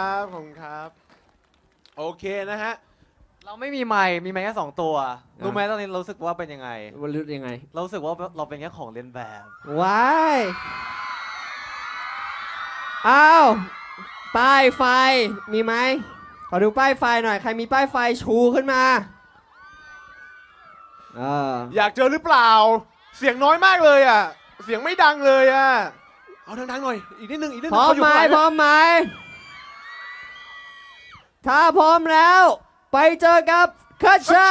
ครับผมครับ โอเคนะฮะ เราไม่มีไมค์มีไมค์แค่สองตัว รู้ไหมตอนนี้เรารู้สึกว่าเป็นยังไงวรุษยังไง เรารู้สึกว่าเราเป็นแค่ของเล่นแบบ ว้ายอ้าวป้ายไฟมีไหมขอดูป้ายไฟหน่อย ใครมีป้ายไฟชูขึ้นมาเอออยากเจอหรือเปล่า เสียงน้อยมากเลยอะ เสียงไม่ดังเลยอะ เอาดังๆหน่อย อีกนิดนึงอีกนิดพนึงร้อมเขาอยู่ไหมข้างหลังพร้อมไหม ถ้าพร้อมแล้ว ไปเจอกับคัชชา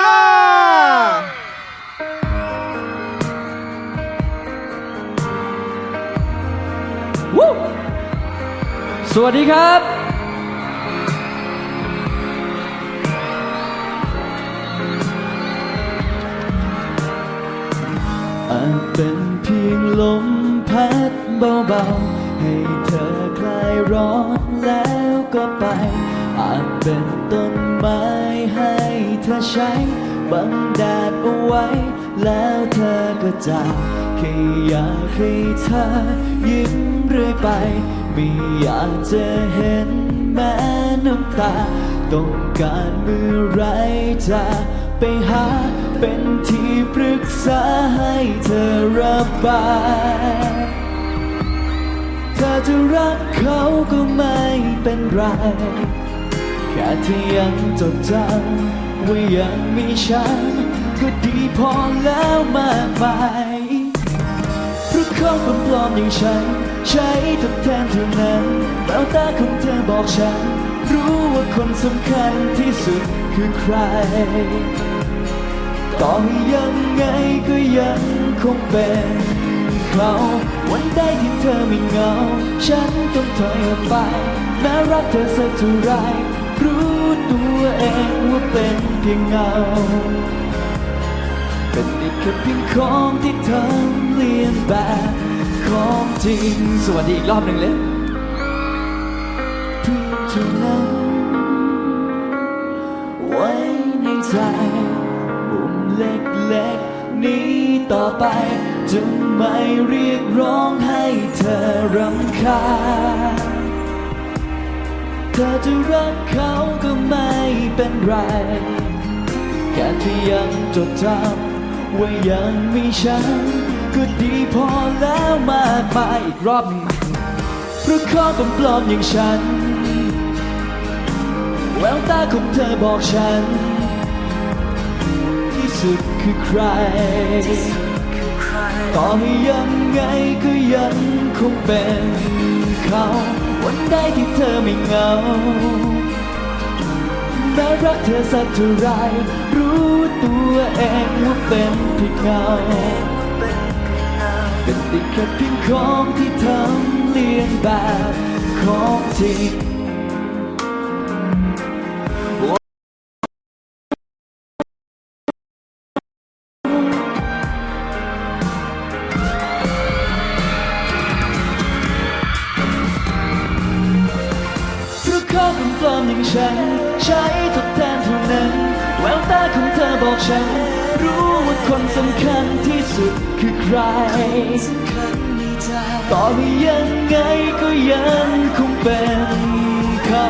วู้สวัสดีครับ อาจเป็นเพียงลมพัดเบาๆ ให้เธอคลายร้อนแล้วก็ไปอาจ เป็นต้นไม้ให้เธอใช้บังแดดเอาไว้ แล้วเธอก็จากแค่อยากให้เธอยิ้มเรื่อยไป ไม่อยากจะเห็นแม้น้ำตา ต้องการเมื่อไรจะไปหา เป็นที่ปรึกษาให้เธอระบายถ้าจะรักเขาก็ไม่เป็นไร แค่ที่ยังจดจำว่ายังมีฉัน ก็ดีพอแล้วมากมายเพราะเขาคนปลอมอย่างฉัน ใช้ทดแทนเท่านั้นแววตาของเธอบอกฉัน รู้ว่าคนสำคัญที่สุดคือใครต่อให้ยังไงก็ยังคงเป็นเขาวันใดที่เธอไม่เหงา ฉันต้องถอยออกไปแม้รักเธอสักเท่าไร ตัวเองว่าเป็นเพียงเงา เป็นอีกแค่เพียงของที่เธอเลียนแบบของจริง สวัสดีอีกรอบหนึ่งเลยเพียงเท่านั้นไว้ในใจมุมเล็กๆนี้ต่อไปจะไม่เรียกร้องให้เธอรำคาญ ธอจะรักเขาก็ไม่เป็นไร แค่ที่ยังจดจำว่ายังมีฉัน ก็ดีพอแล้วมากมายอีกรอบหนึ่งเพราะข้อปลอมๆอย่างฉัน แววตาของเธอบอกฉัน ที่สุดคือใคร ต่อให้ยังไงก็ยังคงเป็นเขา วันใดที่เธอไม่เหงาแม้รักเธอสักเท่าไร รู้ตัวเองว่าเป็นเพียงเงาเป็นติดแค่เพียงของที่ทำเลียนแบบของจริง สุดคือใครต่อให้ยังไงก็ยังคงเป็นเขา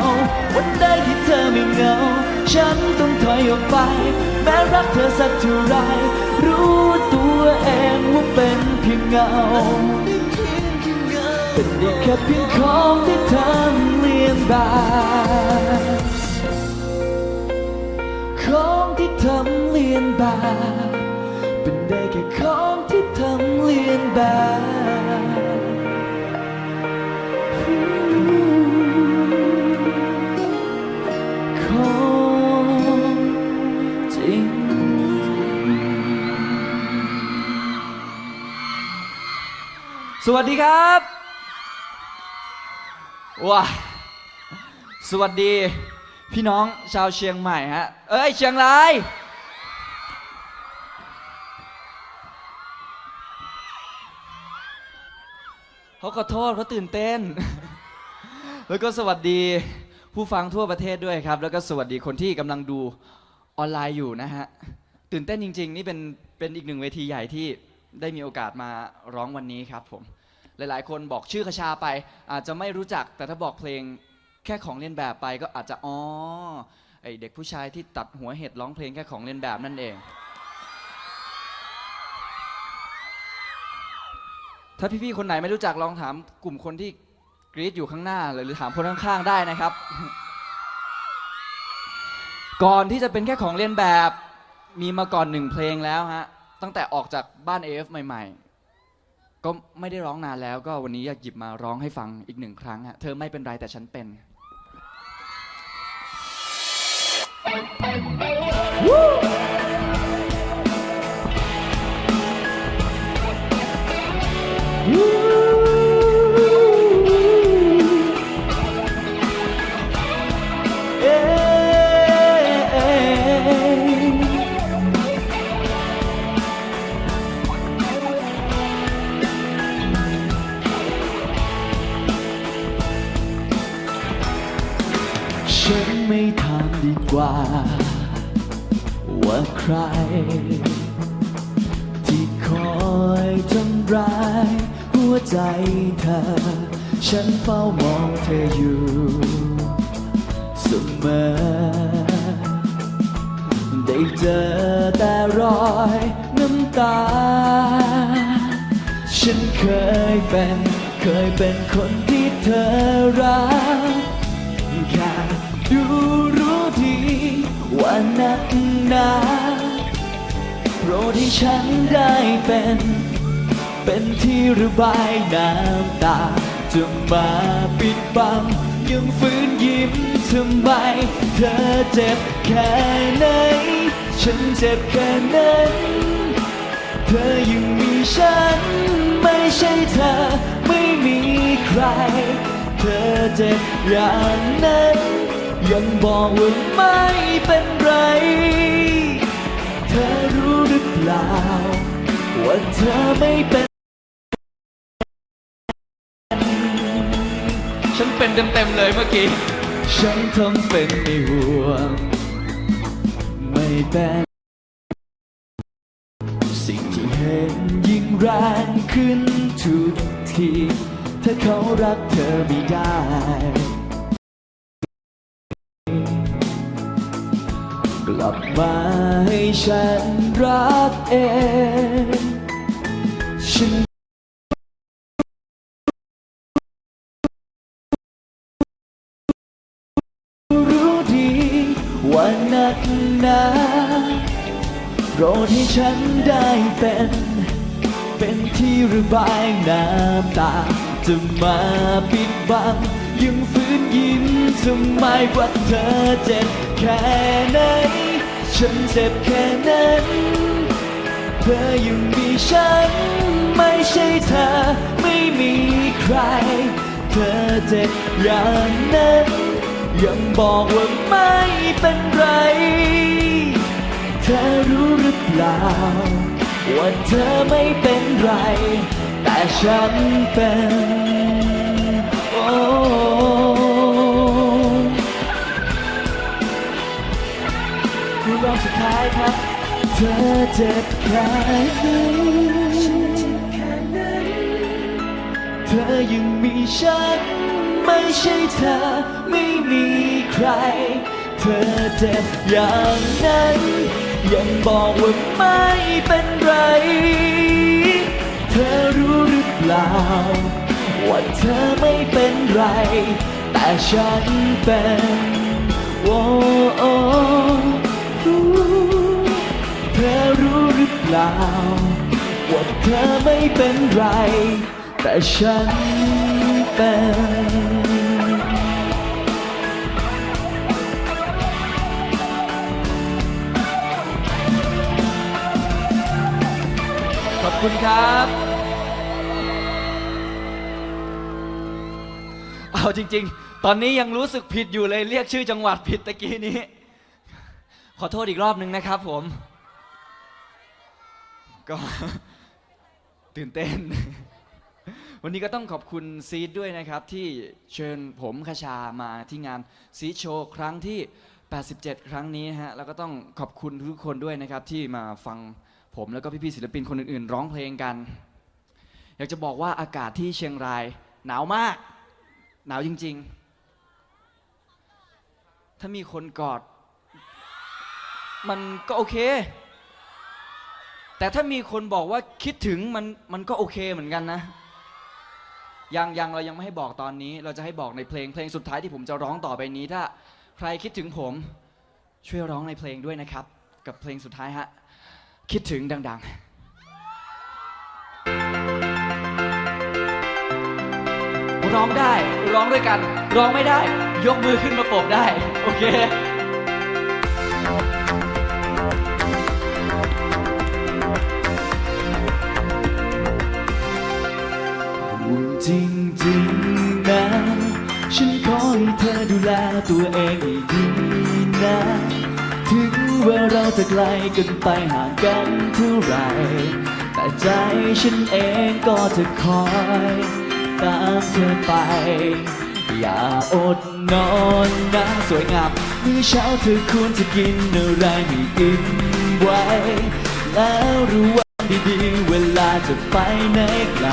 วันใดที่เธอไม่เหงา ฉันต้องถอยออกไป แม้รักเธอสักเท่าไร รู้ตัวเองว่าเป็นเพียงเงา เป็นได้แค่เพียงของที่ทำเลียนแบบของที่ทำเลียนแบบ ได้แค่ของที่ทำเลียนแบบของจริงสวัสดีครับว้าสวัสดี พี่น้องชาวเชียงใหม่ฮะ เอ้ย เชียงราย เขาขอโทษเขาตื่นเต้น แล้วก็สวัสดีผู้ฟังทั่วประเทศด้วยครับ แล้วก็สวัสดีคนที่กำลังดูออนไลน์อยู่นะฮะ ตื่นเต้นจริง ๆ นี่เป็นเป็นอีกหนึ่งเวทีใหญ่ที่ได้มีโอกาสมาร้องวันนี้ครับผม หลายๆ คนบอกชื่อคชาไป อาจจะไม่รู้จักแต่ถ้าบอกเพลงแค่ของเล่นแบบไปก็อาจจะอ๋อไอเด็กผู้ชายที่ตัดหัวเห็ดร้องเพลงแค่ของเล่นแบบนั่นเอง ถ้าพี่ๆคนไหนไม่รู้จักลองถามกลุ่มคนที่กรีดอยู่ข้างหน้าเลยหรือถามคนข้างๆได้นะครับ ก่อนที่จะเป็นแค่ของเล่นแบบมีมาก่อนหนึ่งเพลงแล้วฮะตั้งแต่ออกจากบ้าน AF ใหม่ๆ ก็ไม่ได้ร้องนานแล้ว ก็วันนี้อยากหยิบมาร้องให้ฟังอีกหนึ่งครั้งฮะเธอไม่เป็นไรแต่ฉันเป็นเกว่า ว่าใคร ที่คอยทำร้าย หัวใจเธอ ฉันเฝ้ามองเธออยู่เสมอ ได้เจอแต่รอยน้ำตา ฉันเคยเป็น เคยเป็นคนที่เธอรัก นาโปรดให้ฉันได้เป็น เป็นที่ระบายน้ำตา จะมาปิดบัง ยังฝืนยิ้มทำไม เธอเจ็บแค่ไหน ฉันเจ็บแค่นั้น เธอยังมีฉัน ไม่ใช่เธอ ไม่มีใคร เธอเจ็บอย่างนั้น ยังบอกว่าไม่เป็นไร เธอรู้หรือเปล่า ว่าเธอไม่เป็น ฉันเป็นเต็มๆเลยเมื่อกี้ ฉันทำเป็นไม่ห่วง ไม่เป็นสิ่งที่เห็นยิ่งแรงขึ้นทุกที ถ้าเขารักเธอไม่ได้ ลับมาให้ฉันรักเองฉันรู้ดีว่านักหนาโปรดให้ฉันได้เป็น เป็นที่ระบายน้ำตา จะมาปิดบังยังฝืนยิ้มทำไมว่าเธอเจ็บแค่ไหน ฉันเจ็บแค่นั้นเธอยังมีฉัน ไม่ใช่เธอไม่มีใคร เธอเจ็บอย่างนั้น ยังบอกว่าไม่เป็นไร เธอรู้หรือเปล่า ว่าเธอไม่เป็นไร แต่ฉันเป็นโรอบสุดท้ายครับ เธอเจ็บแค่ไหนเธอยังมีฉัน ไม่ใช่เธอไม่มีใคร เธอเจ็บอย่างนั้น ยังบอกว่าไม่เป็นไร เธอรู้หรือเปล่า ว่าเธอไม่เป็นไร แต่ฉันเป็นโอ้โอ้ รู้ เธอรู้หรือเปล่า ว่าเธอไม่เป็นไร แต่ฉันเป็นขอบคุณครับ เอาจริง ๆ ตอนนี้ยังรู้สึกผิดอยู่เลยเรียกชื่อจังหวัดผิดตะกี้นี้ ขอโทษอีกรอบหนึ่งนะครับผม ก็ ตื่นเต้น วันนี้ก็ต้องขอบคุณซีดด้วยนะครับ ที่เชิญผมคชามาที่งานซีดโชว์ครั้งที่ 87 ครั้งนี้ฮะแล้วก็ต้องขอบคุณทุกคนด้วยนะครับ ที่มาฟังผมแล้วก็พี่ๆศิลปินคนอื่นๆ ร้องเพลงกัน อยากจะบอกว่าอากาศที่เชียงราย หนาวมาก หนาวจริง ๆ ถ้ามีคนกอด มันก็โอเค แต่ถ้ามีคนบอกว่าคิดถึงมันมันก็โอเคเหมือนกันนะ ยังยังเรายังไม่ให้บอกตอนนี้ เราจะให้บอกในเพลงเพลงสุดท้ายที่ผมจะร้องต่อไปนี้ถ้า ใครคิดถึงผม ช่วยร้องในเพลงด้วยนะครับ กับเพลงสุดท้ายฮะคิดถึงดัง ๆร้องได้ ร้องด้วยกัน ร้องไม่ได้ ยกมือขึ้นมาปบได้ โอเค จริงๆนะ ฉันขอให้เธอดูแลตัวเองให้ดีนะ ถึงว่าเราจะไกลกันไปห่างกันเท่าไหรแต่ใจฉันเองก็จะคอยตามเธอไป อย่าอดนอนนะสวยงามมื้อเช้าเธอควรจะกินอะไรให้อิ่มไว้ แล้วรู้ว่าดีๆ เวลาจะไปไหนไกล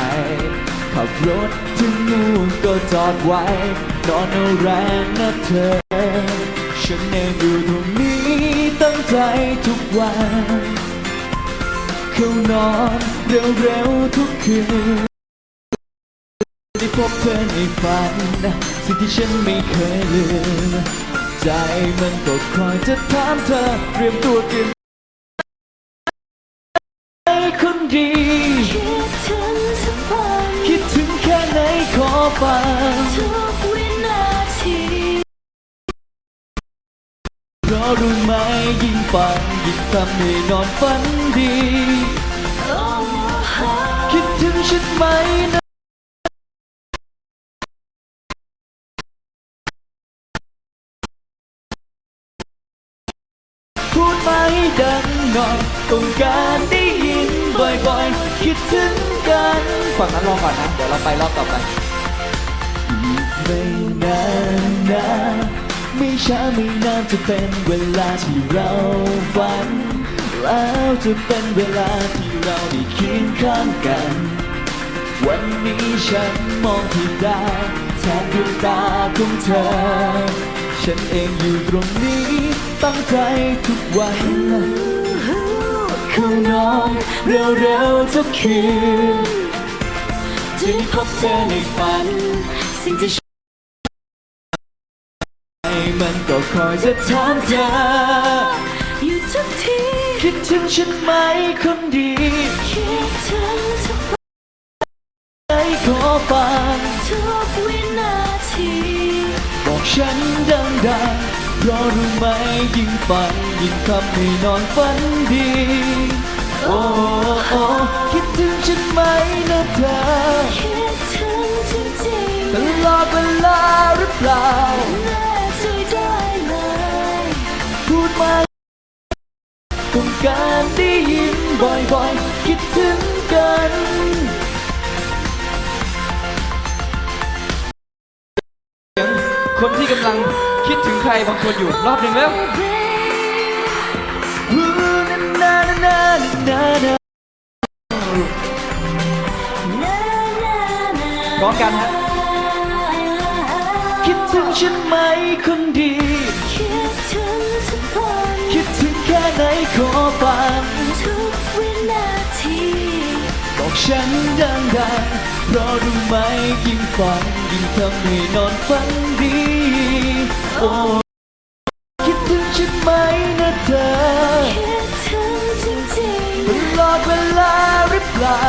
ขับรถถึงนู่นก็จอดไว้นอนเอาแรงนะเธอ ฉันเองอยู่ตรงนี้ตั้งใจทุกวันเข้านอนเร็วๆทุกคืนได้พบเธอในฝัน สิ่งที่ฉันไม่เคยลืม ใจมันก็คอยจะถามเธอเตรียมตัวเตรียมใจคนดี ฟังทุกวินาทีเพราะรู้ไหมยิ่งฟังยิ่งทำให้นอนฝันดี คิดถึงฉันไหมนะพูดไหมดังหน่อยต้องการได้ยินบ่อยๆ คิดถึงกัน ฝั่งนั้นรอก่อนนะ เดี๋ยวเราไปรอบต่อไป ไม่นานนะไม่ช้าไม่นานจะเป็นเวลาที่เราฝัน แล้วจะเป็นเวลาที่เราได้เคียงข้างกัน วันนี้ฉันมองที่ดาวแทนดวงตาของเธอ ฉันเองอยู่ตรงนี้ตั้งใจทุกวันเข้านอนเร็วๆทุกคืนจะได้พบเธอในฝัน สิ่งที่ มันก็คอยจะถามเธอ อยู่ทุกทีคิดถึงฉันไหมคนดีคิดถึงทุกวันใจขอฟังทุกวินาที บอกฉันดังๆเพราะรู้ไหมยิ่งฝันยิ่งทำให้นอนฝันดี โอ้โอ้คิดถึงฉันไหมนะเธอคิดถึงจริงตลอดเวลาหรือเปล่า มากต้องการได้ยินบ่อยๆ คิดถึงกันคนที่กำลังคิดถึงใครบางคนอยู่รอบหนึ่งแล้วพร้อมกันฮะคิดถึงฉันไหมคนดี ขอฟังทุกวินาทีบอกฉันดังๆเพราะรู้ไหมยิ่งฝันยิ่งทำให้นอนฝันดีโอ้คิดถึงฉันไหมนะเธอคิดถึงจริงตลอดเวลาหรือเปล่า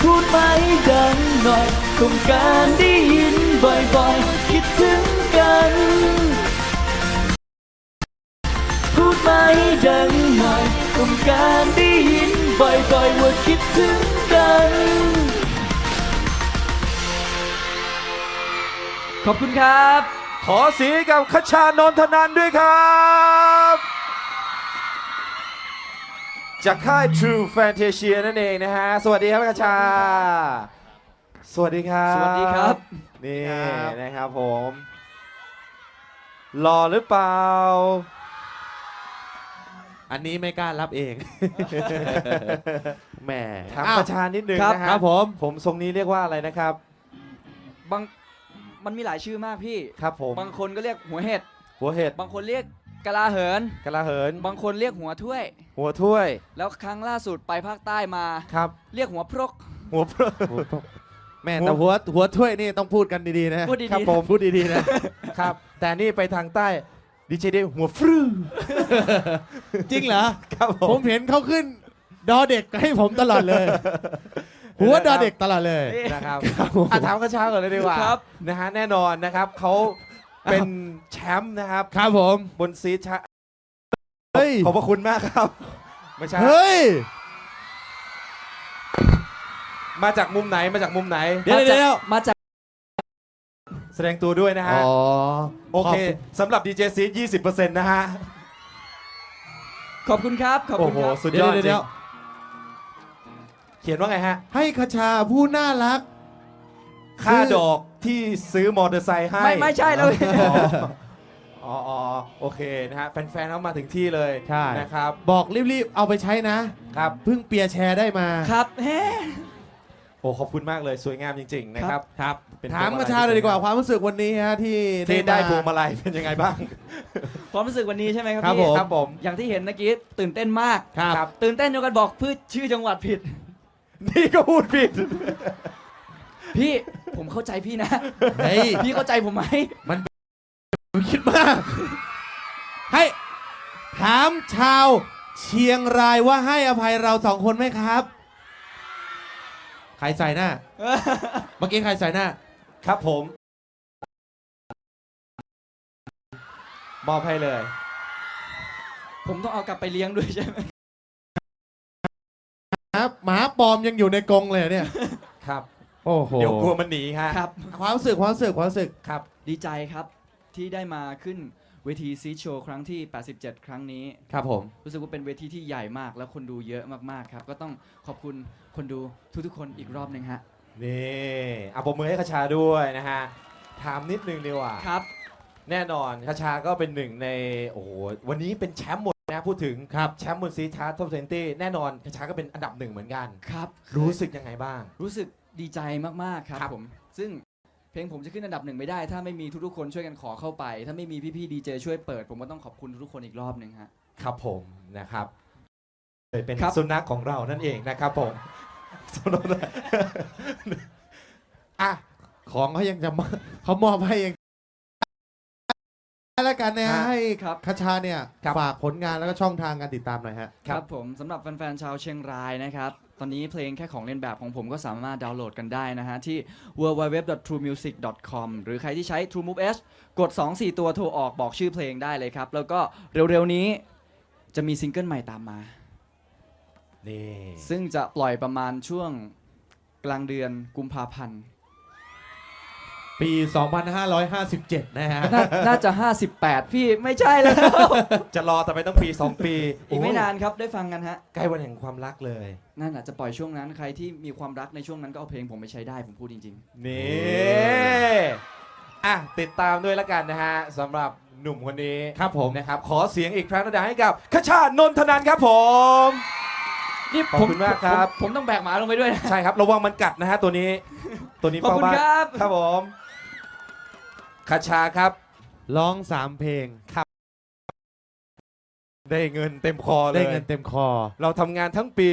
พูดไม่ดังหน่อยต้องการได้ยินบ่อยๆ ดไม่ดังหน่อยต้องการได้ยินบ่อยๆว่าคิดถึงกัน ขอบคุณครับ ขอเสียงให้กับคชานนทนันด้วยครับ จากค่าย True Fantasia นั่นเองนะฮะ สวัสดีครับคชา สวัสดีครับ สวัสดีครับ นี่ครับนะครับผม หล่อหรือเปล่า อันนี้ไม่กล้ารับเอง แหมถามอ้าว ประชานิดนึงครับ นะฮะครับผม ผมทรงนี้เรียกว่าอะไรนะครับ บางมันมีหลายชื่อมากพี่ ครับผม บางคนก็เรียกหัวเห็ด หัวเห็ดบางคนเรียกกะลาเหิน กะลาเหิน บางคนเรียกหัวถ้วย หัวถ้วย แล้วครั้งล่าสุดไปภาคใต้มา ครับ เรียกหัวพรก หัวเพลแม่แต่หัวหัวถ้วยนี่ต้องพูดกันดีๆนะพูดดีครับๆผมพูดดีๆนะครับ แต่นี่ไปทางใต้ ดีเจเดหัวฟรื้จริงเหรอ ครับผผมมเห็นเขาขึ้น ดอเด็กให้ผมตลอดเลย หัวดอเด็กตลอดเลย นะครับอะถามกระชาก่อนเลยดีกว่าครับ นะฮะแน่นอนนะครับเขาเป็นแชมป์นะครับ ครับผม บนซีชะเฮ้ย ขอบพระคุณมากครับไม่ใช่เฮ้ย มาจากมุมไหนมาจากมุมไหน เดี๋ยวมาเดี๋จากยว มาจาก แสดงตัวด้วยนะอ๋ฮะอโอเคสำหรับดีเจซียี่สิบเปอร์เซ็นต์นะฮะ ขอบคุณครับ ขอบโอ้คุณโห ครับ สุดเดี๋ยยวอดจเดี๋ยวริเดี๋งยวเขียนว่าไงฮะ ให้คชาผู้น่ารัก ค่าคือดอกที่ซื้อมอเตอร์ไซค์ให้ไม่ไม่ใช่แล้วอ๋ออ๋อโอเคนะฮะ แฟนๆเขามาถึงที่เลยใช่ นะครับ บอกรีบๆ เอาไปใช้นะ ครับ เพิ่งเปียร์แชร์ได้มา ครับเฮ้โอ้ขอบคุณมากเลย สวยงามจริง ๆ นะครับ ครับ เป็นถามพวงกมาระชาเลยดีกว่าความรู้สึกวันนี้ฮะที่ที่ได้มาพวงมาลัยเป็นยังไงบ้าง ความรู้สึกวันนี้ใช่ไหมครับครับพี่ผมครับผมอย่างที่เห็นเมื่อกี้ตื่นเต้นมากครับตื่นเต้นจนกันบอกพืชชื่อจังหวัดผิด นี่ก็พูดผิด พี่ผมเข้าใจพี่นะเฮ้ยพี่เข้าใจผมไหมคิดมาก ให้ถามชาวเชียงรายว่าให้อภัยเราสองคนไหมครับ ใครใส่หน้า เมื่อกี้ใครใส่หน้า ครับผม มอบให้เลย ผมต้องเอากลับไปเลี้ยงด้วยใช่ไหมครับหมาปลอมยังอยู่ในกรงเลยเนี่ย ครับ โอ้โหเดี๋ยวกลัวมันหนีฮะครับ ความรู้สึกความรู้สึกความรู้สึกครับ ดีใจครับที่ได้มาขึ้นเวทีซีโชว์ครั้งที่ 87 ครั้งนี้ ครับผม รู้สึกว่าเป็นเวทีที่ใหญ่มาก แล้วคนดูเยอะมากๆครับ ก็ต้องขอบคุณคนดูทุกๆคนอีกรอบหนึ่งฮะ นี่เอาปมมือให้คชาด้วยนะฮะ ถามนิดนึงดีกว่า ครับ แน่นอนคชาก็เป็นหนึ่งใน โอ้โห วันนี้เป็นแชมป์หมดนะพูดถึงครับแชมป์บนซีชาร์ทท็อป20แน่นอนคชาก็เป็นอันดับหนึ่งเหมือนกัน ครับรู้สึกยังไงบ้าง รู้สึกดีใจมากๆครับครับ ผม ซึ่งเพลงผมจะขึ้นอันดับหนึ่งไม่ได้ ถ้าไม่มีทุกๆคนช่วยกันขอเข้าไป ถ้าไม่มีพี่ๆดีเจช่วยเปิด ผมก็ต้องขอบคุณทุกๆคนอีกรอบหนึ่งฮะ ครับผมนะครับเลยเป็นครับ สุนัขของเรานั่นเองนะครับผม สุนัขอะของเขายังจะมเขามอบให้ยังแล้วกันนะฮะฮะให้ครับ คชาเนี่ยครับ ฝากผลงานแล้วก็ช่องทางการติดตามหน่อยฮะ ครับผมสำหรับแฟนๆชาวเชียงรายนะครับ ตอนนี้เพลงแค่ของเล่นแบบของผมก็สามารถดาวน์โหลดกันได้นะฮะ ที่ www.truemusic.com หรือใครที่ใช้ TrueMove H กด 2 4 ตัวโทรออกบอกชื่อเพลงได้เลยครับ แล้วก็เร็วๆนี้จะมีซิงเกิลใหม่ตามมา นี่ ซึ่งจะปล่อยประมาณช่วงกลางเดือนกุมภาพันธ์ ปี 2557 นะฮะนาน่าจะ 58 พี่ไม่ใช่แล้ว จะรอแต่ไปต้องปี 2 ปีอีกไม่โยนานครับได้ฟังกันฮะ ใกล้วันแห่งความรักเลย นั่นอาจจะปล่อยช่วงนั้นใครที่มีความรักในช่วงนั้นก็เอาเพลงผมไปใช้ได้ผมพูดจริง นี่อะติดตามด้วยแล้วกันนะฮะสำหรับหนุ่มคนนี้ครับผมนะครับ ขอเสียงอีกครั้งดังๆให้กับขชาตินนทนันท์ครับผมๆ นี่ขอบผมคุณมากครับ ผมผมต้องแบกหมาลงไปด้วยนะ ใช่ครับ ระวังมันกัดนะฮะตัวนี้ ตัวนี้ขอบเฝ้าคุณบ้านครับ ครับผมขชาครับ ร้องสามเพลงได้เงินเต็มคอเลยได้เงินเต็มคอ เราทำงานทั้งปี